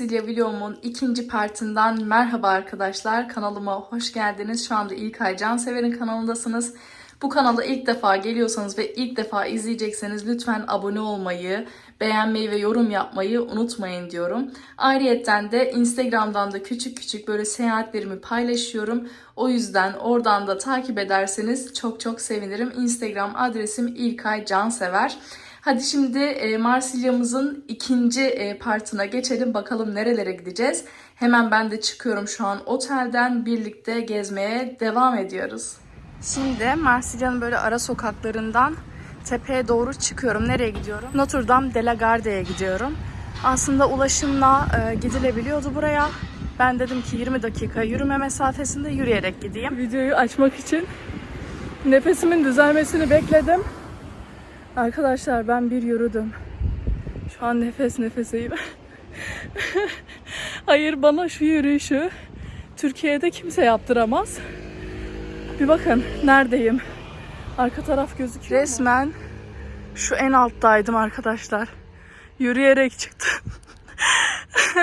Marsilya vlogumun ikinci partinden merhaba arkadaşlar. Kanalıma hoş geldiniz. Şu anda İlkay Cansever'in kanalındasınız. Bu kanala ilk defa geliyorsanız ve ilk defa izleyecekseniz lütfen abone olmayı, beğenmeyi ve yorum yapmayı unutmayın diyorum. Ayrıyeten de Instagram'dan da küçük küçük böyle seyahatlerimi paylaşıyorum. O yüzden oradan da takip ederseniz çok çok sevinirim. Instagram adresim İlkay Cansever. Hadi şimdi e, Marsilya'mızın ikinci e, partına geçelim. Bakalım nerelere gideceğiz. Hemen ben de çıkıyorum şu an otelden. Birlikte gezmeye devam ediyoruz. Şimdi Marsilya'nın böyle ara sokaklarından tepeye doğru çıkıyorum. Nereye gidiyorum? Notre Dame de la Garde'ye gidiyorum. Aslında ulaşımla e, gidilebiliyordu buraya. Ben dedim ki 20 dakika yürüme mesafesinde yürüyerek gideyim. Videoyu açmak için nefesimin düzelmesini bekledim. Arkadaşlar ben bir yürüdüm. Şu an nefes nefeseyim. Hayır bana şu yürüyüşü Türkiye'de kimse yaptıramaz. Bir bakın neredeyim. Arka taraf gözüküyor mu? Resmen şu en alttaydım arkadaşlar. Yürüyerek çıktım.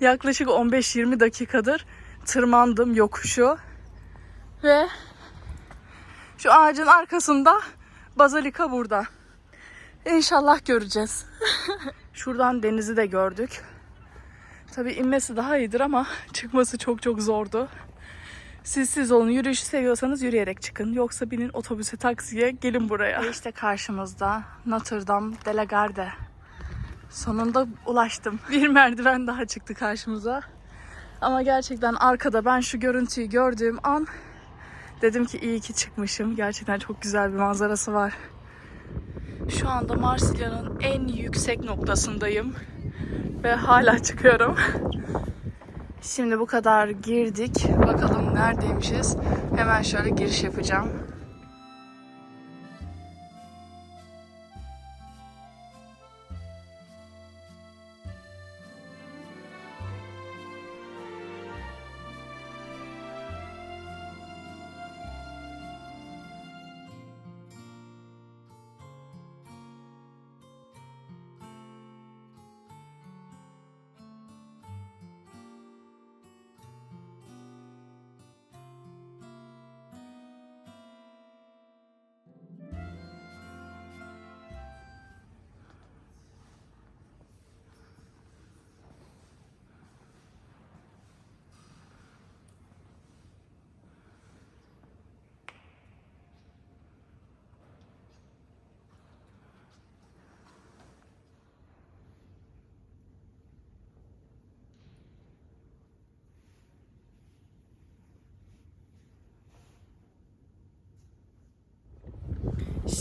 Yaklaşık 15-20 dakikadır tırmandım yokuşu. Ve şu ağacın arkasında bazalika burada. İnşallah göreceğiz. Şuradan denizi de gördük. Tabii inmesi daha iyidir ama çıkması çok çok zordu. Siz siz olun. Yürüyüşü seviyorsanız yürüyerek çıkın. Yoksa binin otobüse, taksiye, gelin buraya. Ve işte karşımızda Notre Dame de la Garde. Sonunda ulaştım. Bir merdiven daha çıktı karşımıza. Ama gerçekten arkada ben şu görüntüyü gördüğüm an dedim ki iyi ki çıkmışım. Gerçekten çok güzel bir manzarası var. Şu anda Marsilya'nın en yüksek noktasındayım. Ve hala çıkıyorum. Şimdi bu kadar girdik. Bakalım neredeymişiz. Hemen şöyle giriş yapacağım.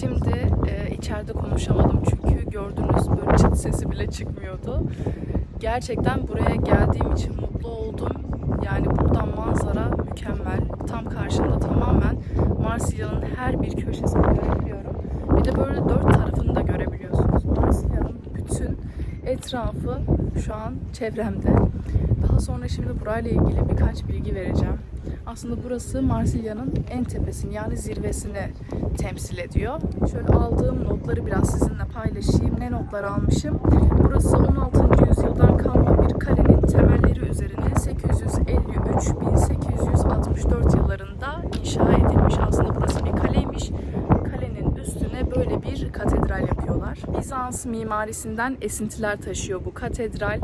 Şimdi e, içeride konuşamadım çünkü gördüğünüz böyle çıt sesi bile çıkmıyordu. Gerçekten buraya geldiğim için mutlu oldum. Yani buradan manzara mükemmel. Tam karşımda tamamen Marsilya'nın her bir köşesini görebiliyorum. Bir de böyle dört tarafını da görebiliyorsunuz. Marsilya'nın bütün etrafı şu an çevremde. Daha sonra şimdi burayla ilgili birkaç bilgi vereceğim. Aslında burası Marsilya'nın en tepesini yani zirvesini temsil ediyor. Şöyle aldığım notları biraz sizinle paylaşayım. Ne notlar almışım? Burası 16. yüzyıldan kalma bir kalenin temelleri üzerine 853-1864 yıllarında inşa edilmiş. Aslında burası bir kaleymiş. Kalenin üstüne böyle bir katedral yapıyorlar. Bizans mimarisinden esintiler taşıyor bu katedral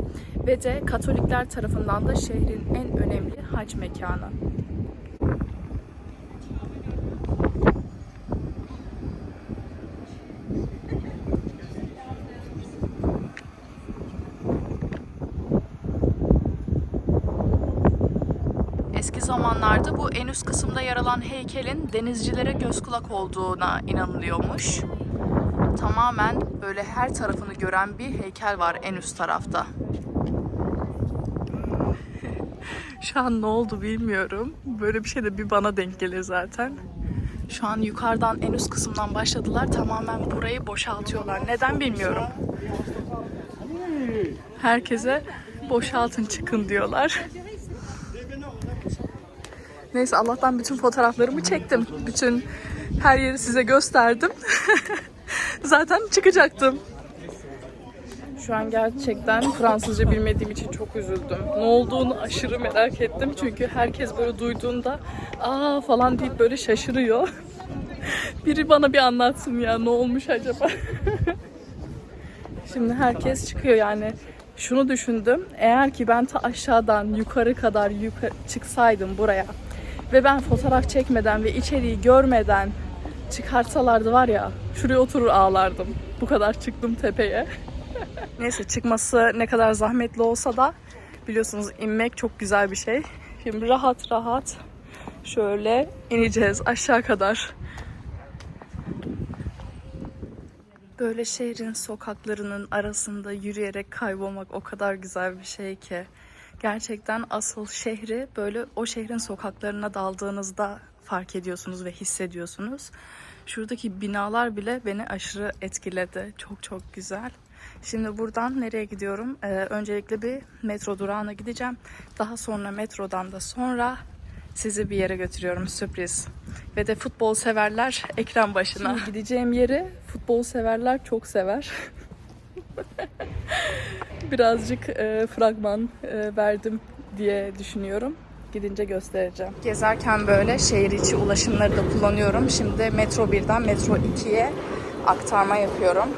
ve de Katolikler tarafından da şehrin en önemli hac mekanı. Zamanlarda bu en üst kısımda yer alan heykelin denizcilere göz kulak olduğuna inanılıyormuş. Tamamen böyle her tarafını gören bir heykel var en üst tarafta. Şu an ne oldu bilmiyorum. Böyle bir şey de bir bana denk gelir zaten. Şu an yukarıdan en üst kısımdan başladılar. Tamamen burayı boşaltıyorlar. Neden bilmiyorum. Herkese boşaltın çıkın diyorlar. Neyse Allah'tan bütün fotoğraflarımı çektim. Bütün her yeri size gösterdim. Zaten çıkacaktım. Şu an gerçekten Fransızca bilmediğim için çok üzüldüm. Ne olduğunu aşırı merak ettim. Çünkü herkes böyle duyduğunda aa falan deyip böyle şaşırıyor. Biri bana bir anlatsın ya ne olmuş acaba? Şimdi herkes çıkıyor yani. Şunu düşündüm. Eğer ki ben ta aşağıdan yukarı kadar yukarı çıksaydım buraya ve ben fotoğraf çekmeden ve içeriği görmeden çıkarsalardı var ya şuraya oturur ağlardım. Bu kadar çıktım tepeye. Neyse çıkması ne kadar zahmetli olsa da biliyorsunuz inmek çok güzel bir şey. Şimdi rahat rahat şöyle ineceğiz aşağı kadar. Böyle şehrin sokaklarının arasında yürüyerek kaybolmak o kadar güzel bir şey ki. Gerçekten asıl şehri böyle o şehrin sokaklarına daldığınızda fark ediyorsunuz ve hissediyorsunuz. Şuradaki binalar bile beni aşırı etkiledi. Çok çok güzel. Şimdi buradan nereye gidiyorum? Ee, öncelikle bir metro durağına gideceğim. Daha sonra metrodan da sonra sizi bir yere götürüyorum sürpriz. Ve de futbol severler ekran başına. Şimdi gideceğim yeri futbol severler çok sever. Birazcık e, fragman e, verdim diye düşünüyorum. Gidince göstereceğim. Gezerken böyle şehir içi ulaşımları da kullanıyorum. Şimdi metro 1'den metro 2'ye aktarma yapıyorum.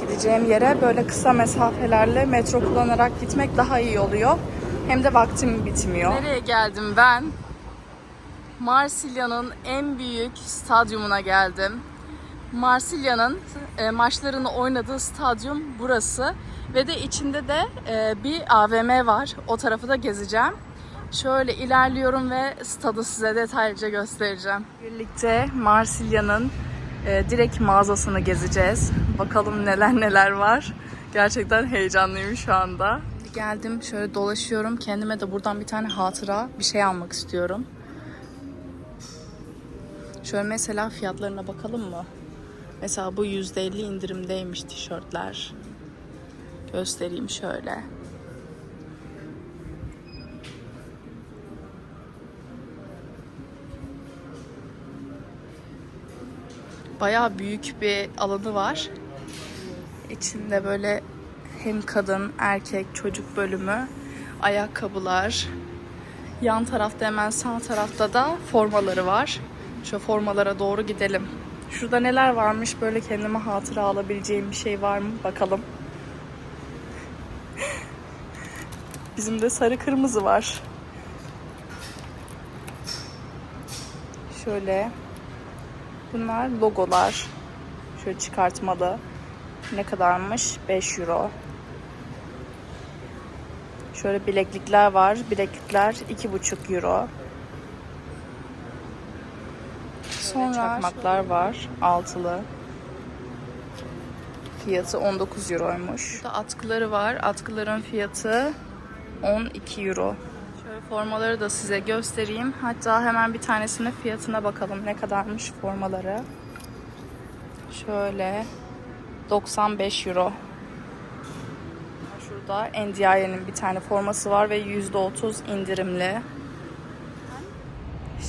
Gideceğim yere böyle kısa mesafelerle metro kullanarak gitmek daha iyi oluyor. Hem de vaktim bitmiyor. Nereye geldim ben? Marsilya'nın en büyük stadyumuna geldim. Marsilya'nın e, maçlarını oynadığı stadyum burası ve de içinde de e, bir AVM var. O tarafı da gezeceğim. Şöyle ilerliyorum ve stadı size detaylıca göstereceğim. Birlikte Marsilya'nın e, direkt mağazasını gezeceğiz. Bakalım neler neler var. Gerçekten heyecanlıyım şu anda. Geldim şöyle dolaşıyorum. Kendime de buradan bir tane hatıra bir şey almak istiyorum. Şöyle mesela fiyatlarına bakalım mı? Mesela bu %50 indirimdeymiş tişörtler. Göstereyim şöyle. Bayağı büyük bir alanı var. İçinde böyle hem kadın, erkek, çocuk bölümü, ayakkabılar. Yan tarafta hemen sağ tarafta da formaları var. Şu formalara doğru gidelim. Şurada neler varmış böyle kendime hatıra alabileceğim bir şey var mı bakalım. Bizim de sarı kırmızı var. Şöyle. Bunlar logolar. Şöyle çıkartmalı. Ne kadarmış? 5 euro. Şöyle bileklikler var. Bileklikler 2,5 euro. Sonra çakmaklar var. Altılı. Fiyatı 19 euroymuş. Burada atkıları var. Atkıların fiyatı 12 euro. Şöyle formaları da size göstereyim. Hatta hemen bir tanesinin fiyatına bakalım ne kadarmış formaları. Şöyle 95 euro. Şurada NDI'nin bir tane forması var ve %30 indirimli.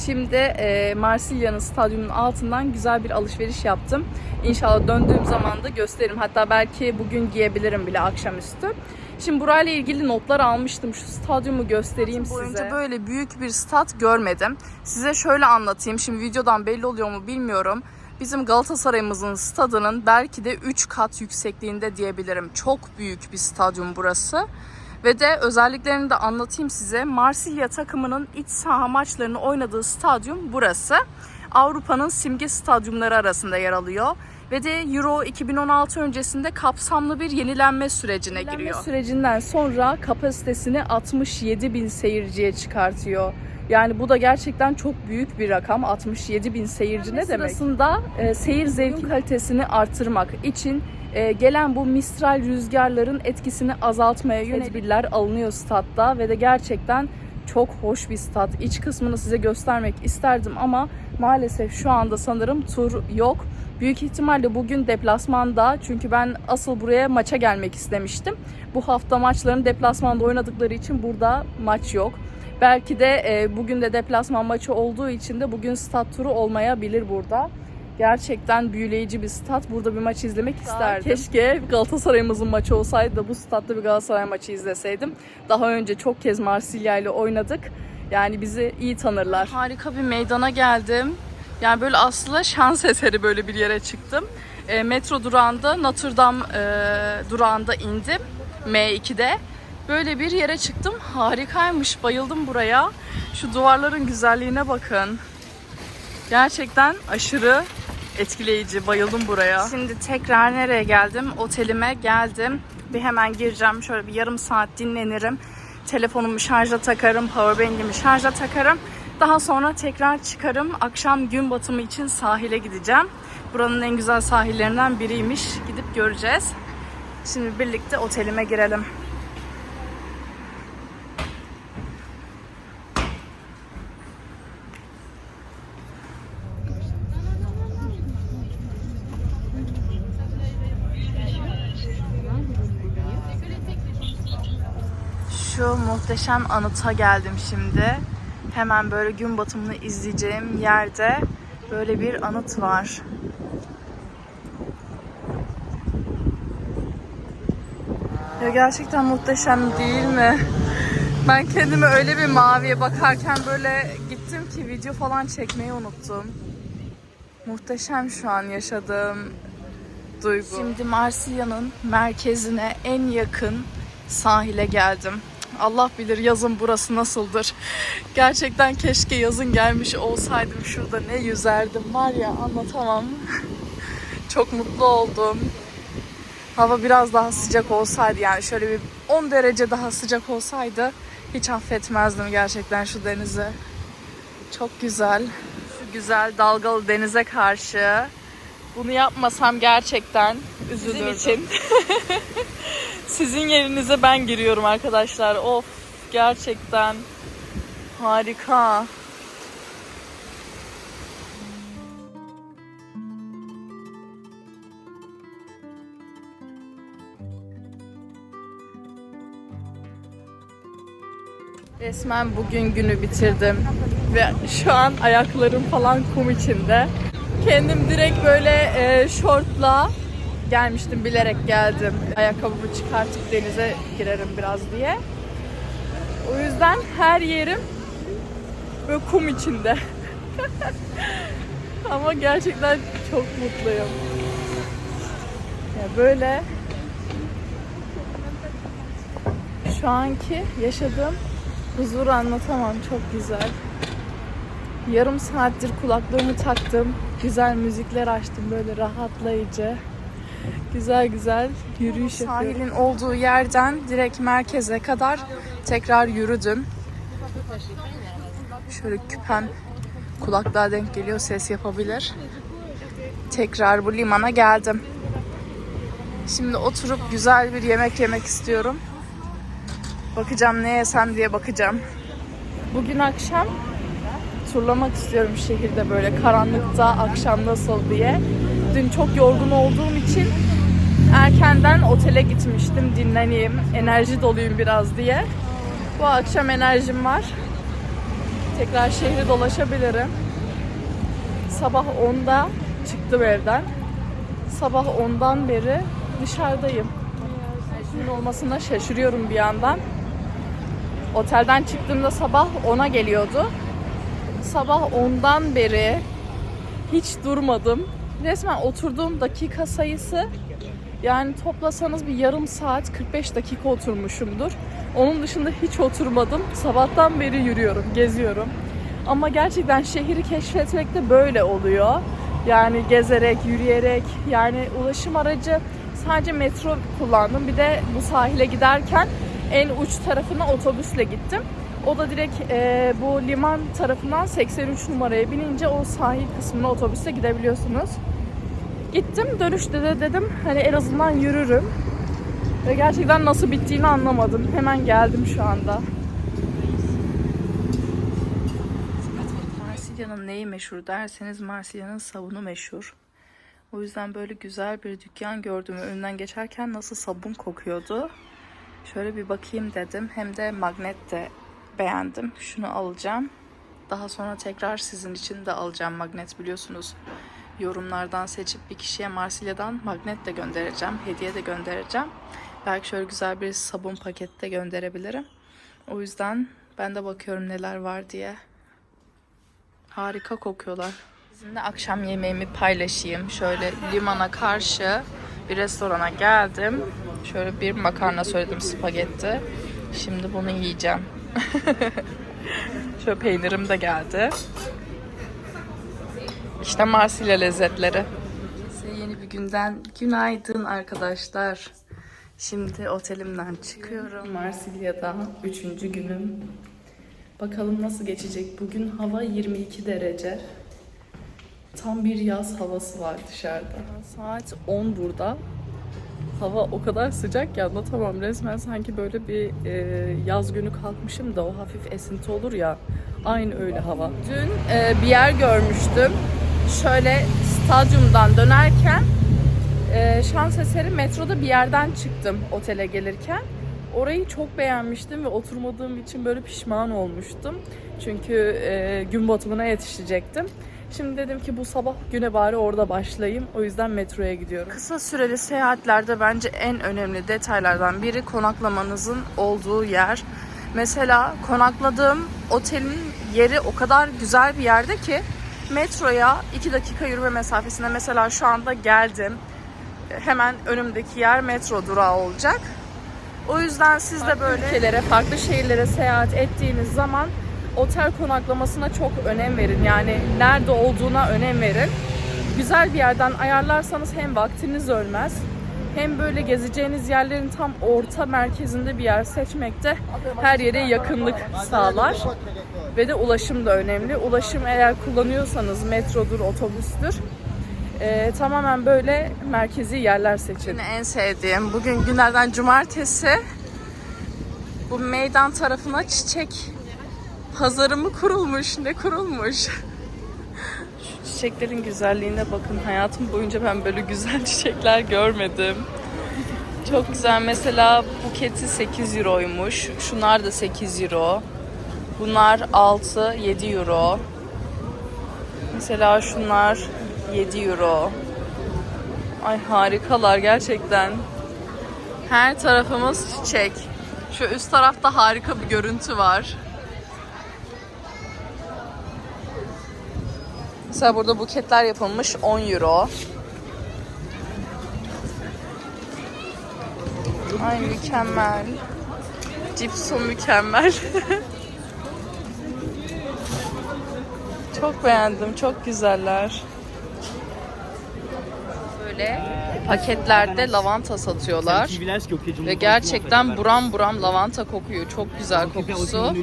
Şimdi e, Marsilya'nın stadyumunun altından güzel bir alışveriş yaptım. İnşallah döndüğüm zaman da gösteririm. Hatta belki bugün giyebilirim bile akşamüstü. Şimdi burayla ilgili notlar almıştım. Şu stadyumu göstereyim size. Boyunca böyle büyük bir stat görmedim. Size şöyle anlatayım. Şimdi videodan belli oluyor mu bilmiyorum. Bizim Galatasaray'ımızın stadının belki de 3 kat yüksekliğinde diyebilirim. Çok büyük bir stadyum burası. Ve de özelliklerini de anlatayım size. Marsilya takımının iç saha maçlarını oynadığı stadyum burası. Avrupa'nın simge stadyumları arasında yer alıyor. Ve de Euro 2016 öncesinde kapsamlı bir yenilenme sürecine Yenilenme giriyor. sürecinden sonra kapasitesini 67 bin seyirciye çıkartıyor. Yani bu da gerçekten çok büyük bir rakam. 67 bin seyirci ne demek? Sırasında e, seyir zevki kalitesini artırmak için e, gelen bu mistral rüzgarların etkisini azaltmaya yönelik tedbirler alınıyor statta ve de gerçekten çok hoş bir stat. İç kısmını size göstermek isterdim ama maalesef şu anda sanırım tur yok. Büyük ihtimalle bugün deplasmanda çünkü ben asıl buraya maça gelmek istemiştim. Bu hafta maçlarını deplasmanda oynadıkları için burada maç yok. Belki de e, bugün de deplasman maçı olduğu için de bugün stat turu olmayabilir burada. Gerçekten büyüleyici bir stat. Burada bir maç izlemek isterdim. Keşke Galatasaray'ımızın maçı olsaydı da bu statta bir Galatasaray maçı izleseydim. Daha önce çok kez Marsilya ile oynadık. Yani bizi iyi tanırlar. Harika bir meydana geldim. Yani böyle aslında şans eseri böyle bir yere çıktım. E, metro durağında Notre Dame e, durağında indim. M2'de. Böyle bir yere çıktım. Harikaymış. Bayıldım buraya. Şu duvarların güzelliğine bakın. Gerçekten aşırı etkileyici. Bayıldım buraya. Şimdi tekrar nereye geldim? Otelime geldim. Bir hemen gireceğim. Şöyle bir yarım saat dinlenirim. Telefonumu şarja takarım. Powerbank'imi şarja takarım. Daha sonra tekrar çıkarım. Akşam gün batımı için sahile gideceğim. Buranın en güzel sahillerinden biriymiş. Gidip göreceğiz. Şimdi birlikte otelime girelim. Şu muhteşem anıta geldim şimdi. Hemen böyle gün batımını izleyeceğim yerde böyle bir anıt var. Ya gerçekten muhteşem değil mi? Ben kendime öyle bir maviye bakarken böyle gittim ki video falan çekmeyi unuttum. Muhteşem şu an yaşadığım duygu. Şimdi Marsilya'nın merkezine en yakın sahile geldim. Allah bilir yazın burası nasıldır. Gerçekten keşke yazın gelmiş olsaydım şurada ne yüzerdim var ya anlatamam. Çok mutlu oldum. Hava biraz daha sıcak olsaydı yani şöyle bir 10 derece daha sıcak olsaydı hiç affetmezdim gerçekten şu denizi. Çok güzel. Şu güzel dalgalı denize karşı bunu yapmasam gerçekten üzülürdüm. için. Sizin yerinize ben giriyorum arkadaşlar. Of gerçekten harika. Resmen bugün günü bitirdim ve şu an ayaklarım falan kum içinde. Kendim direkt böyle e, şortla gelmiştim bilerek geldim. Ayakkabımı çıkartıp denize girerim biraz diye. O yüzden her yerim böyle kum içinde. Ama gerçekten çok mutluyum. Ya böyle şu anki yaşadığım huzuru anlatamam. Çok güzel. Yarım saattir kulaklığımı taktım. Güzel müzikler açtım böyle rahatlayıcı. Güzel güzel yürüyüş yapıyorum. Sahilin olduğu yerden direkt merkeze kadar tekrar yürüdüm. Şöyle küpen kulaklığa denk geliyor ses yapabilir. Tekrar bu limana geldim. Şimdi oturup güzel bir yemek yemek istiyorum. Bakacağım ne yesem diye bakacağım. Bugün akşam turlamak istiyorum şehirde böyle karanlıkta akşam nasıl diye. Dün çok yorgun olduğum için erkenden otele gitmiştim dinleneyim, enerji doluyum biraz diye. Bu akşam enerjim var. Tekrar şehri dolaşabilirim. Sabah 10'da çıktım evden. Sabah 10'dan beri dışarıdayım. Enerjimin olmasına şaşırıyorum bir yandan. Otelden çıktığımda sabah 10'a geliyordu. Sabah 10'dan beri hiç durmadım. Resmen oturduğum dakika sayısı yani toplasanız bir yarım saat 45 dakika oturmuşumdur. Onun dışında hiç oturmadım. Sabahtan beri yürüyorum, geziyorum. Ama gerçekten şehri keşfetmek de böyle oluyor. Yani gezerek, yürüyerek, yani ulaşım aracı sadece metro kullandım. Bir de bu sahile giderken en uç tarafına otobüsle gittim. O da direkt e, bu liman tarafından 83 numaraya binince o sahil kısmına otobüsle gidebiliyorsunuz. Gittim dönüşte de dedim hani en azından yürürüm. Ve gerçekten nasıl bittiğini anlamadım. Hemen geldim şu anda. Marsilya'nın neyi meşhur derseniz Marsilya'nın sabunu meşhur. O yüzden böyle güzel bir dükkan gördüm. Önünden geçerken nasıl sabun kokuyordu. Şöyle bir bakayım dedim. Hem de magnet de beğendim. Şunu alacağım. Daha sonra tekrar sizin için de alacağım magnet biliyorsunuz. yorumlardan seçip bir kişiye Marsilya'dan magnet de göndereceğim. Hediye de göndereceğim. Belki şöyle güzel bir sabun paketi de gönderebilirim. O yüzden ben de bakıyorum neler var diye. Harika kokuyorlar. Sizinle akşam yemeğimi paylaşayım. Şöyle limana karşı bir restorana geldim. Şöyle bir makarna söyledim spagetti. Şimdi bunu yiyeceğim. Şöyle peynirim de geldi. İşte Marsilya lezzetleri. Size yeni bir günden günaydın arkadaşlar. Şimdi otelimden çıkıyorum. Marsilya'da üçüncü günüm. Bakalım nasıl geçecek. Bugün hava 22 derece. Tam bir yaz havası var dışarıda. Saat 10 burada. Hava o kadar sıcak ki anlatamam. Resmen sanki böyle bir e, yaz günü kalkmışım da o hafif esinti olur ya. Aynı öyle hava. Dün e, bir yer görmüştüm. Şöyle stadyumdan dönerken e, şans eseri metroda bir yerden çıktım otele gelirken. Orayı çok beğenmiştim ve oturmadığım için böyle pişman olmuştum. Çünkü e, gün batımına yetişecektim. Şimdi dedim ki bu sabah güne bari orada başlayayım. O yüzden metroya gidiyorum. Kısa süreli seyahatlerde bence en önemli detaylardan biri konaklamanızın olduğu yer. Mesela konakladığım otelin yeri o kadar güzel bir yerde ki metroya 2 dakika yürüme mesafesine mesela şu anda geldim. Hemen önümdeki yer metro durağı olacak. O yüzden siz de böyle ülkelere, farklı şehirlere seyahat ettiğiniz zaman otel konaklamasına çok önem verin. Yani nerede olduğuna önem verin. Güzel bir yerden ayarlarsanız hem vaktiniz ölmez hem böyle gezeceğiniz yerlerin tam orta merkezinde bir yer seçmekte her yere yakınlık sağlar. Ve de ulaşım da önemli. Ulaşım eğer kullanıyorsanız metrodur, otobüstür. Ee, tamamen böyle merkezi yerler seçin. Yine en sevdiğim bugün günlerden cumartesi bu meydan tarafına çiçek pazarı kurulmuş ne kurulmuş. Şu çiçeklerin güzelliğine bakın hayatım boyunca ben böyle güzel çiçekler görmedim. Çok güzel mesela buketi 8 euroymuş. Şunlar da 8 euro. Bunlar 6-7 euro. Mesela şunlar 7 euro. Ay harikalar gerçekten. Her tarafımız çiçek. Şu üst tarafta harika bir görüntü var. Mesela burada buketler yapılmış 10 euro. Ay mükemmel. Cipso mükemmel. çok beğendim. Çok güzeller. Böyle paketlerde lavanta satıyorlar. Ve gerçekten buram buram lavanta kokuyor. Çok güzel kokusu.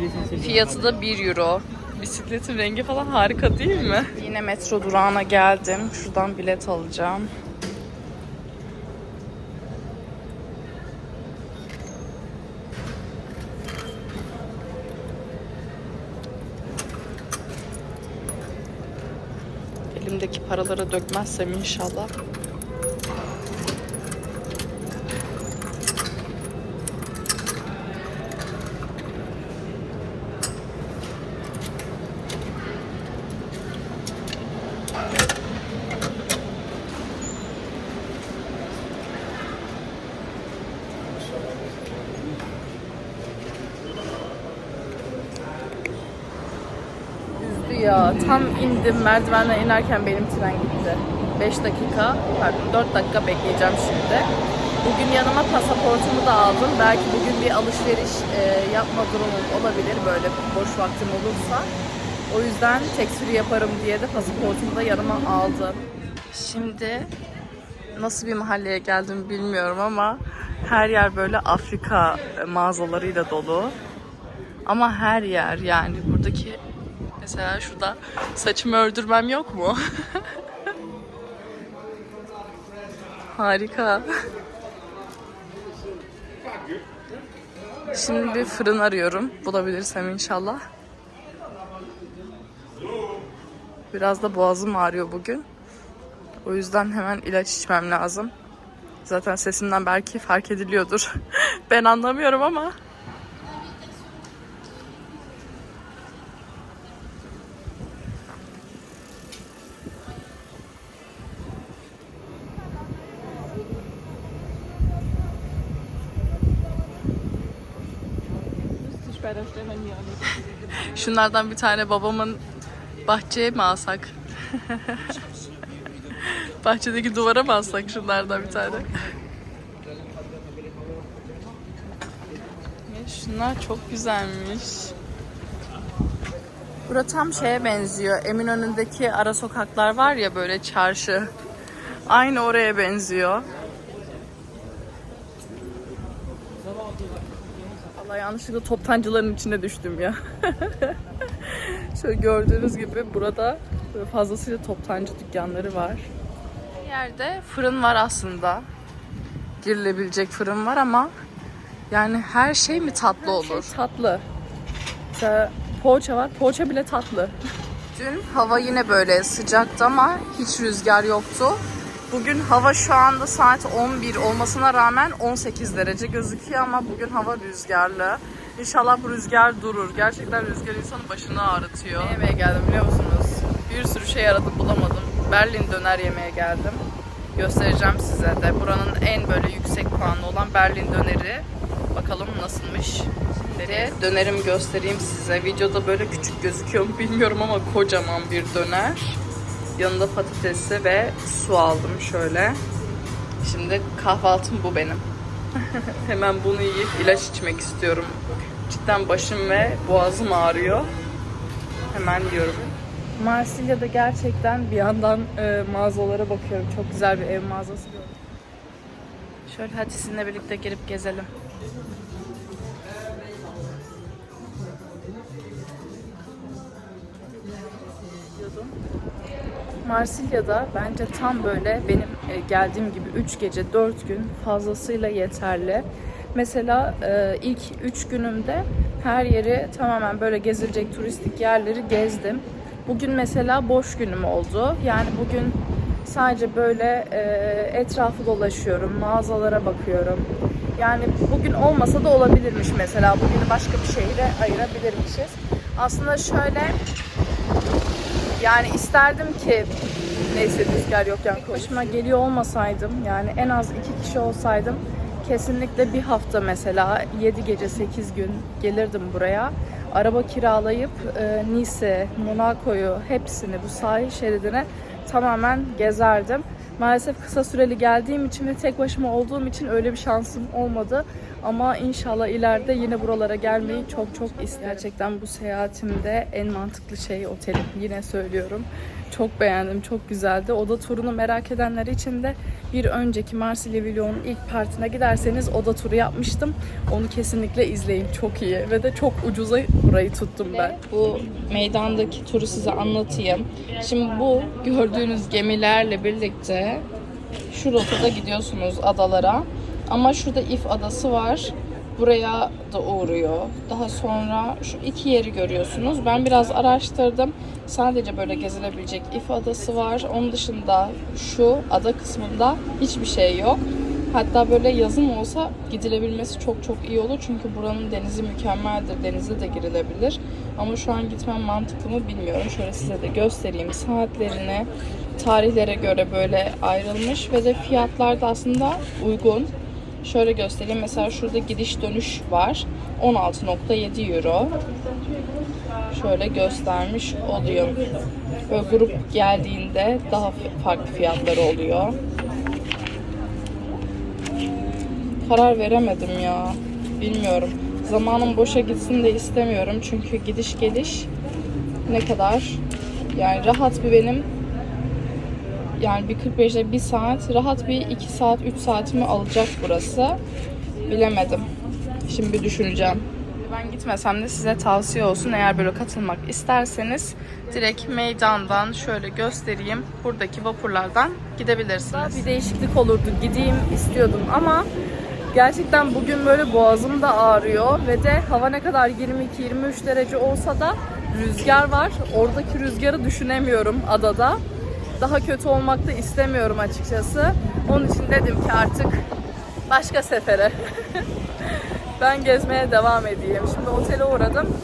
Fiyatı da 1 euro. Bisikletin rengi falan harika değil mi? Yine metro durağına geldim. Şuradan bilet alacağım. Elimdeki paraları dökmezsem inşallah. Ya. Tam indim merdivenden inerken benim tren gitti. 5 dakika, pardon 4 dakika bekleyeceğim şimdi. Bugün yanıma pasaportumu da aldım. Belki bugün bir alışveriş e, yapma durumum olabilir böyle boş vaktim olursa. O yüzden tekstürü yaparım diye de pasaportumu da yanıma aldım. Şimdi nasıl bir mahalleye geldim bilmiyorum ama her yer böyle Afrika mağazalarıyla dolu. Ama her yer yani buradaki mesela şurada saçımı ördürmem yok mu? Harika. Şimdi bir fırın arıyorum. Bulabilirsem inşallah. Biraz da boğazım ağrıyor bugün. O yüzden hemen ilaç içmem lazım. Zaten sesimden belki fark ediliyordur. ben anlamıyorum ama. Şunlardan bir tane babamın bahçeye mi alsak? Bahçedeki duvara mı alsak şunlardan bir tane? Şunlar çok güzelmiş. Bura tam şeye benziyor. Eminönü'ndeki ara sokaklar var ya böyle çarşı. Aynı oraya benziyor. Allah yanlışlıkla toptancıların içine düştüm ya. Şöyle gördüğünüz gibi burada fazlasıyla toptancı dükkanları var. Bir yerde fırın var aslında. Girilebilecek fırın var ama yani her şey mi tatlı olur? tatlı. Mesela poğaça var. Poğaça bile tatlı. Dün hava yine böyle sıcaktı ama hiç rüzgar yoktu. Bugün hava şu anda saat 11 olmasına rağmen 18 derece gözüküyor ama bugün hava rüzgarlı. İnşallah bu rüzgar durur. Gerçekten rüzgar insanın başını ağrıtıyor. Ne yemeye geldim biliyor musunuz? Bir sürü şey aradım bulamadım. Berlin döner yemeye geldim. Göstereceğim size de. Buranın en böyle yüksek puanlı olan Berlin döneri. Bakalım nasılmış. Şimdi dönerimi göstereyim size. Videoda böyle küçük gözüküyor mu bilmiyorum ama kocaman bir döner. Yanında patatesi ve su aldım şöyle. Şimdi kahvaltım bu benim. Hemen bunu yiyip ilaç içmek istiyorum. Cidden başım ve boğazım ağrıyor. Hemen yiyorum. Marsilya'da gerçekten bir yandan e, mağazalara bakıyorum. Çok güzel bir ev mağazası gördüm. Şöyle hadi sizinle birlikte girip gezelim. Marsilya'da bence tam böyle benim e, geldiğim gibi 3 gece 4 gün fazlasıyla yeterli. Mesela e, ilk 3 günümde her yeri tamamen böyle gezilecek turistik yerleri gezdim. Bugün mesela boş günüm oldu. Yani bugün sadece böyle e, etrafı dolaşıyorum, mağazalara bakıyorum. Yani bugün olmasa da olabilirmiş mesela. Bugünü başka bir şehre ayırabilirmişiz. Aslında şöyle yani isterdim ki neyse rüzgar yokken başıma geliyor olmasaydım yani en az iki kişi olsaydım kesinlikle bir hafta mesela 7 gece 8 gün gelirdim buraya. Araba kiralayıp e, Nice, Monaco'yu hepsini bu sahil şeridine tamamen gezerdim. Maalesef kısa süreli geldiğim için ve tek başıma olduğum için öyle bir şansım olmadı. Ama inşallah ileride yine buralara gelmeyi çok çok isterim. Gerçekten bu seyahatimde en mantıklı şey otelim. Yine söylüyorum. Çok beğendim, çok güzeldi. Oda turunu merak edenler için de bir önceki Marsilya Vlog'un ilk partine giderseniz oda turu yapmıştım. Onu kesinlikle izleyin. Çok iyi ve de çok ucuza burayı tuttum ben. Bu meydandaki turu size anlatayım. Şimdi bu gördüğünüz gemilerle birlikte şu rotada gidiyorsunuz adalara. Ama şurada İf adası var. Buraya da uğruyor. Daha sonra şu iki yeri görüyorsunuz. Ben biraz araştırdım. Sadece böyle gezilebilecek İf adası var. Onun dışında şu ada kısmında hiçbir şey yok. Hatta böyle yazın olsa gidilebilmesi çok çok iyi olur. Çünkü buranın denizi mükemmeldir. Denize de girilebilir. Ama şu an gitmem mantıklı mı bilmiyorum. Şöyle size de göstereyim. Saatlerini tarihlere göre böyle ayrılmış ve de fiyatlar da aslında uygun. Şöyle göstereyim. Mesela şurada gidiş dönüş var. 16.7 euro. Şöyle göstermiş oluyor. Böyle grup geldiğinde daha farklı fiyatları oluyor. Karar veremedim ya. Bilmiyorum. Zamanım boşa gitsin de istemiyorum. Çünkü gidiş geliş ne kadar yani rahat bir benim yani bir 45'e bir saat rahat bir 2 saat 3 saatimi alacak burası. Bilemedim. Şimdi bir düşüneceğim. Ben gitmesem de size tavsiye olsun. Eğer böyle katılmak isterseniz direkt meydandan şöyle göstereyim. Buradaki vapurlardan gidebilirsiniz. Bir değişiklik olurdu. Gideyim istiyordum ama gerçekten bugün böyle boğazım da ağrıyor ve de hava ne kadar 22-23 derece olsa da rüzgar var. Oradaki rüzgarı düşünemiyorum adada daha kötü olmak da istemiyorum açıkçası. Onun için dedim ki artık başka sefere. ben gezmeye devam edeyim. Şimdi otele uğradım.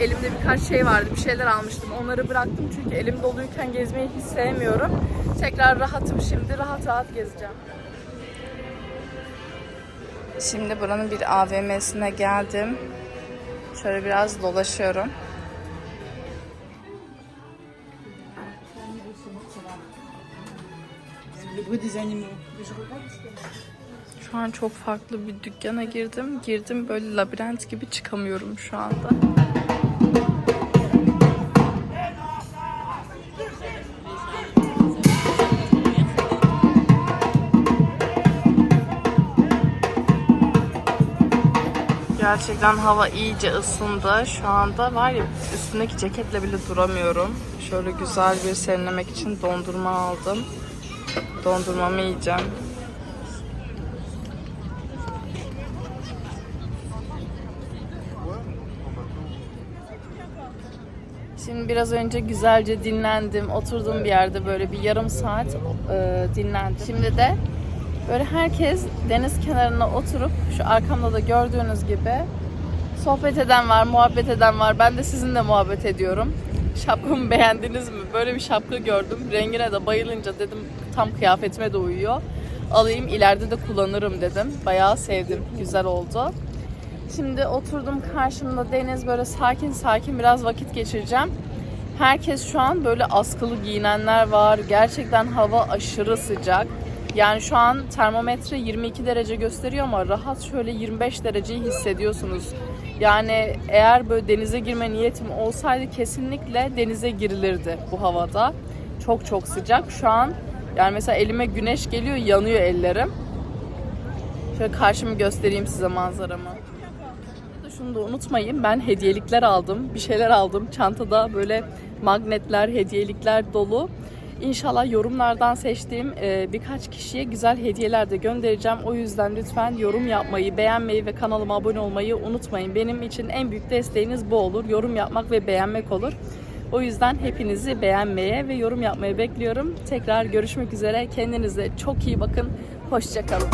Elimde birkaç şey vardı. Bir şeyler almıştım. Onları bıraktım çünkü elim doluyken gezmeyi hiç sevmiyorum. Tekrar rahatım şimdi. Rahat rahat gezeceğim. Şimdi buranın bir AVM'sine geldim. Şöyle biraz dolaşıyorum. Bruit des animaux. Şu an çok farklı bir dükkana girdim. Girdim böyle labirent gibi çıkamıyorum şu anda. Gerçekten hava iyice ısındı. Şu anda var ya üstündeki ceketle bile duramıyorum. Şöyle güzel bir serinlemek için dondurma aldım. Dondurmamı yiyeceğim. Şimdi biraz önce güzelce dinlendim. Oturduğum bir yerde böyle bir yarım saat e, dinlendim. Şimdi de böyle herkes deniz kenarına oturup şu arkamda da gördüğünüz gibi sohbet eden var, muhabbet eden var. Ben de sizinle muhabbet ediyorum. Şapkamı beğendiniz mi? Böyle bir şapka gördüm. Rengine de bayılınca dedim tam kıyafetime de uyuyor. Alayım ileride de kullanırım dedim. Bayağı sevdim. Güzel oldu. Şimdi oturdum karşımda deniz böyle sakin sakin biraz vakit geçireceğim. Herkes şu an böyle askılı giyinenler var. Gerçekten hava aşırı sıcak. Yani şu an termometre 22 derece gösteriyor ama rahat şöyle 25 dereceyi hissediyorsunuz. Yani eğer böyle denize girme niyetim olsaydı kesinlikle denize girilirdi bu havada. Çok çok sıcak. Şu an yani mesela elime güneş geliyor yanıyor ellerim. Şöyle karşımı göstereyim size manzaramı. Şunu da unutmayın ben hediyelikler aldım. Bir şeyler aldım. Çantada böyle magnetler, hediyelikler dolu. İnşallah yorumlardan seçtiğim e, birkaç kişiye güzel hediyeler de göndereceğim. O yüzden lütfen yorum yapmayı, beğenmeyi ve kanalıma abone olmayı unutmayın. Benim için en büyük desteğiniz bu olur. Yorum yapmak ve beğenmek olur. O yüzden hepinizi beğenmeye ve yorum yapmaya bekliyorum. Tekrar görüşmek üzere. Kendinize çok iyi bakın. Hoşçakalın.